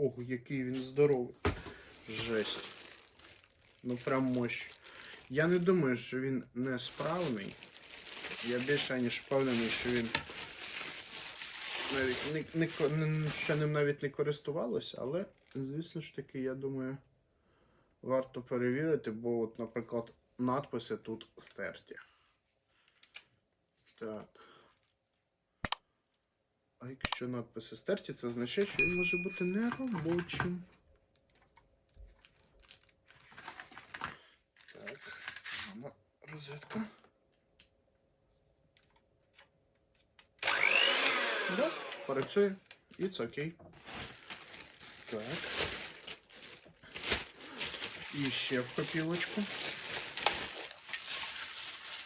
Ого, який він здоровий. Жесть. Ну прям мощ. Я не думаю, що він несправний. Я більше ніж впевнений, що він навіть не, не, не, ще ним навіть не користувалося, але, звісно ж таки, я думаю, варто перевірити, бо, от, наприклад, надписи тут стерті. Так. А якщо надписи стерті, це означає, що він може бути неробочим. Так, мама, розетка. Да, працює. І це окей. Так. І ще в копілочку.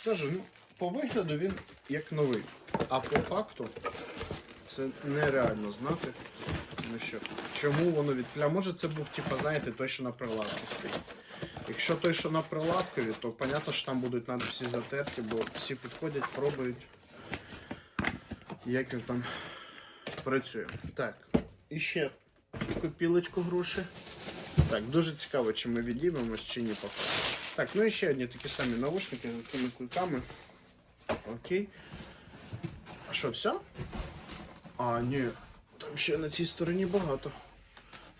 Даже, ну, по вигляду він як новий. А по факту це нереально знати. Ну що, чому воно від. А може це був, типа, знаєте, той, що на прилавці стоїть. Якщо той, що на прилавкові, то понятно, що там будуть надписи затерті, бо всі підходять, пробують, як він там працює. Так, і ще копілочку гроші. Так, дуже цікаво, чи ми відіймемось, чи ні поки. Так, ну і ще одні такі самі наушники з цими кульками. Окей. А що, все? А, ні, там ще на цій стороні багато.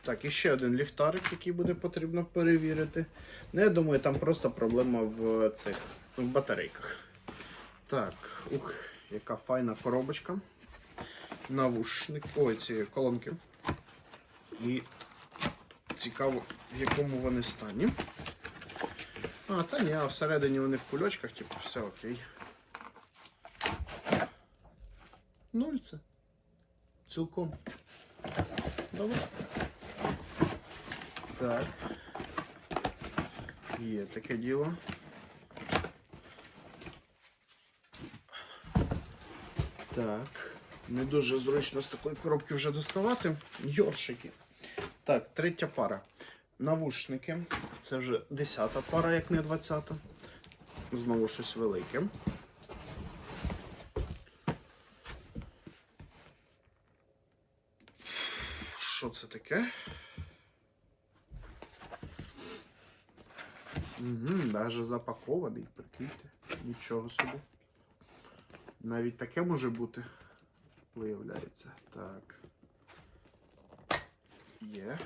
Так, і ще один ліхтарик, який буде потрібно перевірити. Ну, я думаю, там просто проблема в цих в батарейках. Так, ух, яка файна коробочка. Навушник. Ой, ці колонки. І цікаво, в якому вони стані. А, та ні, а всередині вони в кульочках, типу, все окей. Нуль це. Цілком. Добре. Так. Є таке діло. Так. Не дуже зручно з такої коробки вже доставати. Йоршики. Так, третя пара. Навушники. Це вже десята пара, як не двадцята. Знову щось велике. Що це таке? Угу, Навіть запакований, прикиньте. Нічого собі. Навіть таке може бути. Виявляється. Так. Є.